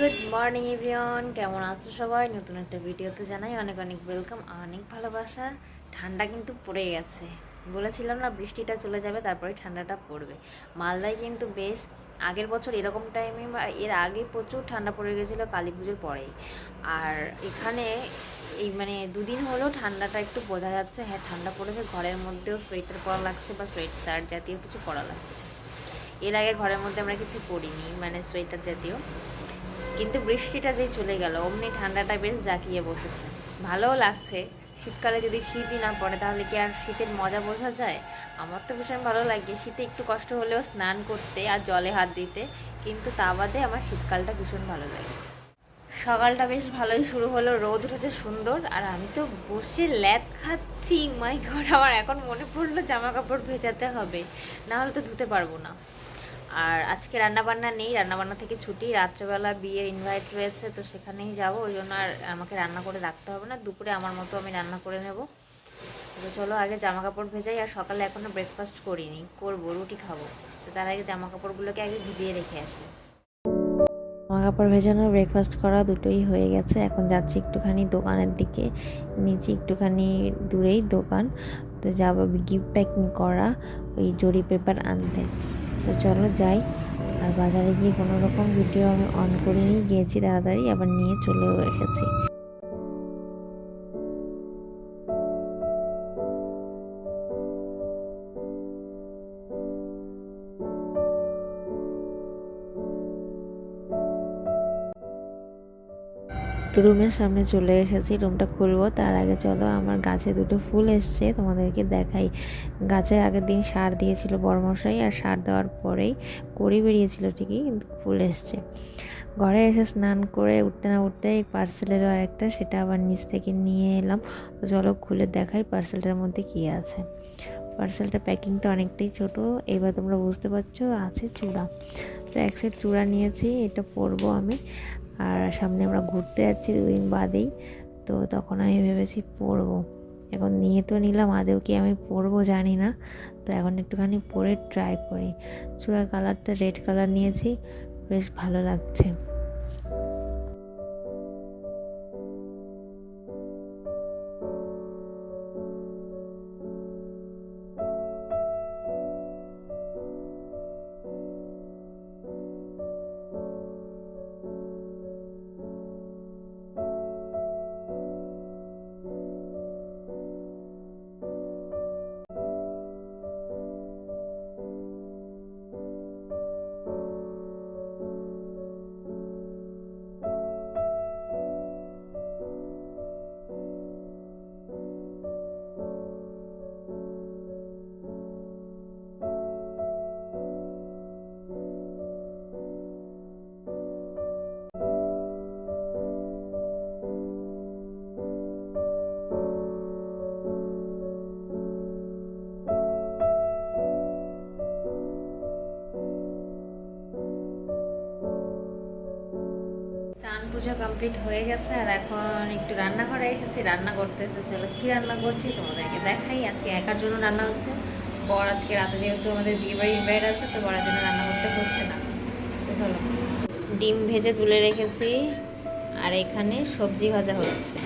Good morning everyone কেমন আছো সবাই? নতুন একটা ভিডিওতে জানাই অনেক অনেক ওয়েলকাম অনেক ভালোবাসা। ঠান্ডা কিন্তু পড়ে গেছে। বলেছিলাম না বৃষ্টিটা চলে যাবে, তারপরে ঠান্ডাটা পড়বে। মালদায় কিন্তু বেশ, আগের বছর এরকম টাইমে বা এর আগে প্রচুর ঠান্ডা পড়ে গেছিল কালী পুজোর পরেই। আর এখানে এই মানে দুদিন হলো ঠান্ডাটা একটু বোঝা যাচ্ছে। হ্যাঁ ঠান্ডা পড়েছে, ঘরের মধ্যেও সোয়েটার পরা লাগছে বা সোয়েট শার্ট জাতীয় কিছু পরা লাগছে। এর আগে ঘরের মধ্যে আমরা কিছু পরিনি মানে সোয়েটার জাতীয়। কিন্তু বৃষ্টিটা যেই চলে গেল, অমনি ঠান্ডাটা বেশ জাঁকিয়ে বসেছে। ভালোও লাগছে। শীতকালে যদি শীতই না পড়ে, তাহলে কি আর শীতের মজা বোঝা যায়? আমার তো ভীষণ ভালো লাগে। শীতে একটু কষ্ট হলেও স্নান করতে আর জলে হাত দিতে, কিন্তু তা বাদে আমার শীতকালটা ভীষণ ভালো লাগে। সকালটা বেশ ভালোই শুরু হলো, রোদ উঠেছে সুন্দর, আর আমি তো বসে ল্যাদ খাচ্ছি। মাই ঘর আমার এখন মনে পড়ল জামা কাপড় ভেজাতে হবে। না হলে তো ধুতে পারব না। আর আজকে রান্না বান্না নেই রান্না বান্না থেকে ছুটি, রাত্রেবেলা বিয়ের ইনভাইট রয়েছে, তো সেখানেই যাব, ওই জন্য আর আমাকে রান্না করে রাখতে হবে না, দুপুরে আমার মতো আমি রান্না করে নেব। তো চলো আগে জামা কাপড় ভেজাই, আর সকালে এখনও ব্রেকফাস্ট করিনি, করব, রুটি খাব। তো তার আগে জামা কাপড়গুলোকে আগে ভিজিয়ে রেখে আসি। জামা কাপড় ভেজানো ব্রেকফাস্ট করা দুটোই হয়ে গেছে, এখন যাচ্ছি একটুখানি দোকানের দিকে, নিচে একটুখানি দূরেই দোকান, তো যাব গিফট প্যাকিং করা, ওই জরি পেপার আনতে। তো চলো যাই। আর বাজারে গিয়ে কোনো রকম ভিডিও আমি অন করে নিয়ে গিয়েছি তাড়াতাড়ি, আবার নিয়ে চলেও এসেছি। রুমের সামনে চলে এসেছি, রুমটা খুলবো। তার আগে চলো, আমার গাছে দুটো ফুল এসছে, তোমাদেরকে দেখাই। গাছে আগের দিন সার দিয়েছিল বড়মশাই আর সার দেওয়ার পরেই কড়ি বেরিয়েছিল ঠিকই, কিন্তু ফুল এসছে। ঘরে এসে স্নান করে উঠতে না উঠতে এই পার্সেলেরও একটা, সেটা আবার নিচ থেকে নিয়ে এলাম। তো চলো খুলে দেখাই পার্সেলটার মধ্যে কী আছে। পার্সেলটা প্যাকিংটা অনেকটাই ছোট, এবার তোমরা বুঝতে পারছ, আছে চূড়া। তো এক সেট চূড়া নিয়েছি, এটা পরবো আমি। আর সামনে আমরা ঘুরতে যাচ্ছি দুদিন বাদেই। তো তখন আমি ভেবেছি পরবো। এখন নিয়ে তো নিলাম আদেও কি আমি পরবো জানি না। তো এখন একটুখানি পরে ট্রাই করি। চূড়ার কালারটা রেড কালার নিয়েছি, বেশ ভালো লাগছে। কমপ্লিট হয়ে গেছে আর এখন একটু রান্নাঘরে এসেছি, রান্না করতে তো চলো কী রান্না করছি তোমাদেরকে দেখাই। আজকে একার জন্য রান্না হচ্ছে। বর আজকে রাতে যেহেতু আমাদের বিয়ে বাড়ি ইনভাইট আছে, তো বড়ার জন্য রান্না করতে হচ্ছে না। তো চলো। ডিম ভেজে তুলে রেখেছি আর এখানে সবজি ভাজা হচ্ছে।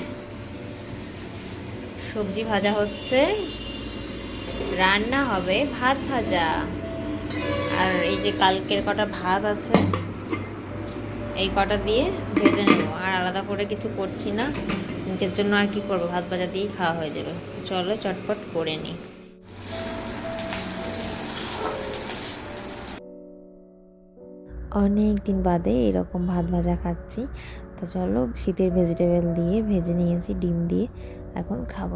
সবজি ভাজা হচ্ছে, রান্না হবে ভাত ভাজা। আর এই যে কালকের কটা ভাত আছে এই কটা দিয়ে ভেজে নেব। আর আলাদা করে কিছু করছি না। নিজের জন্য আর কি করব? ভাত ভাজা দিয়েই খাওয়া হয়ে যাবে। চলো চটপট করে নিই অনেক দিন বাদে এরকম ভাত ভাজা খাচ্ছি। তো চলো শীতের ভেজিটেবল দিয়ে ভেজে নিয়েছি, ডিম দিয়ে। এখন খাব।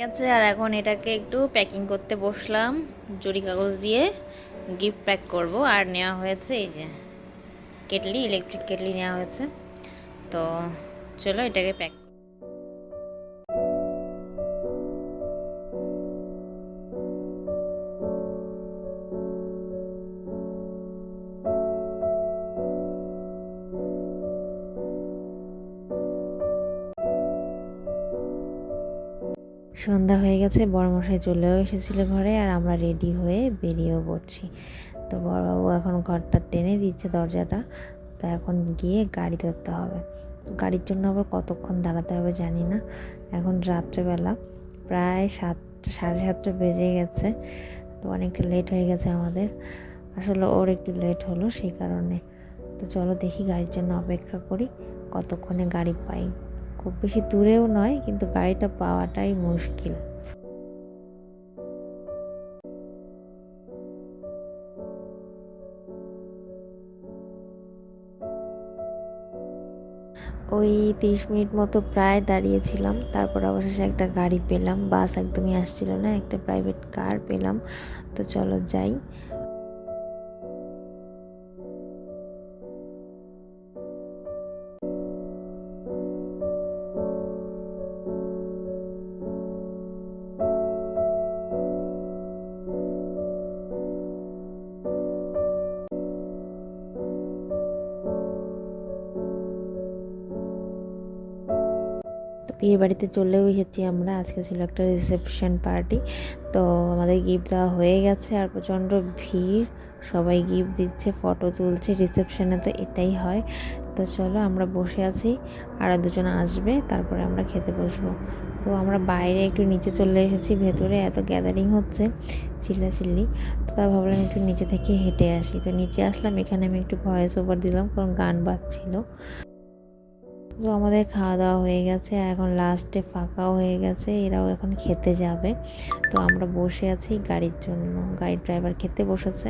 গেছে আর এখন এটাকে একটু প্যাকিং করতে বসলাম। জরি কাগজ দিয়ে গিফট প্যাক করব। আর নেওয়া হয়েছে এই যে কেটলি ইলেকট্রিক কেটলি নেওয়া হয়েছে। তো চলো এটাকে প্যাক সন্ধ্যা হয়ে গেছে বড়মশাই চলেও এসেছিল ঘরে আর আমরা রেডি হয়ে বেরিয়েও পড়ছি। তো বড়বাবু এখন ঘরটা টেনে দিচ্ছে দরজাটা, তো এখন গিয়ে গাড়ি ধরতে হবে। গাড়ির জন্য আবার কতক্ষণ দাঁড়াতে হবে জানি না। এখন রাত্রেবেলা, প্রায় সাতটা সাড়ে সাতটা বেজে গেছে, তো অনেকটা লেট হয়ে গেছে আমাদের। আসলে ওর একটু লেট হলো সেই কারণে। তো চলো দেখি গাড়ির জন্য অপেক্ষা করি, কতক্ষণে গাড়ি পাই। খুব বেশি দূরেও নয়, কিন্তু গাড়িটা পাওয়াটাই মুশকিল। ওই তিরিশ মিনিট মতো প্রায় দাঁড়িয়েছিলাম, তারপর অবশেষে একটা গাড়ি পেলাম, বাস একদমই আসছিল না, একটা প্রাইভেট কার পেলাম। তো চলো যাই। বিয়ে বাড়িতে চলেও এসেছি আমরা। আজকে ছিল একটা রিসেপশন পার্টি তো আমাদের গিফট দেওয়া হয়ে গেছে আর প্রচণ্ড ভিড়। সবাই গিফট দিচ্ছে ফটো তুলছে রিসেপশনে তো এটাই হয়। তো চলো আমরা বসে আছি, আর দুজন আসবে, তারপরে আমরা খেতে বসবো। তো আমরা বাইরে একটু নিচে চলে এসেছি, ভেতরে এত গ্যাদারিং হচ্ছে, চিল্লাচিল্লি। তো তা ভাবলাম একটু নিচে থেকে হেঁটে আসি। তো নিচে আসলাম, এখানে আমি একটু ভয়েস ওভার দিলাম, কারণ গান বাজছিল। তো আমাদের খাওয়া দাওয়া হয়ে গেছে, আর এখন লাস্টে ফাঁকাও হয়ে গেছে, এরাও এখন খেতে যাবে। তো আমরা বসে আছি গাড়ির জন্য, গাড়ির ড্রাইভার খেতে বসেছে।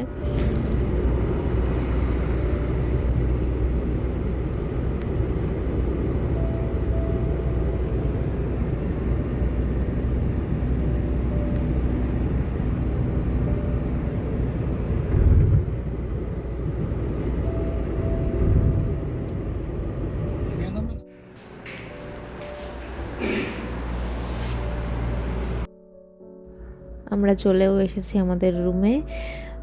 আমরা চলেও এসেছি আমাদের রুমে।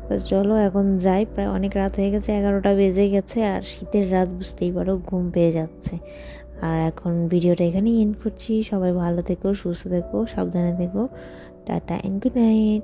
তো চলো এখন যাই, প্রায় অনেক রাত হয়ে গেছে, এগারোটা বেজে গেছে, আর শীতের রাত বুঝতেই পারো, ঘুম পেয়ে যাচ্ছে। আর এখন ভিডিওটা এখানেই এন্ড করছি। সবাই ভালো থেকো, সুস্থ থেকো, সাবধানে থেকো। Tata and good night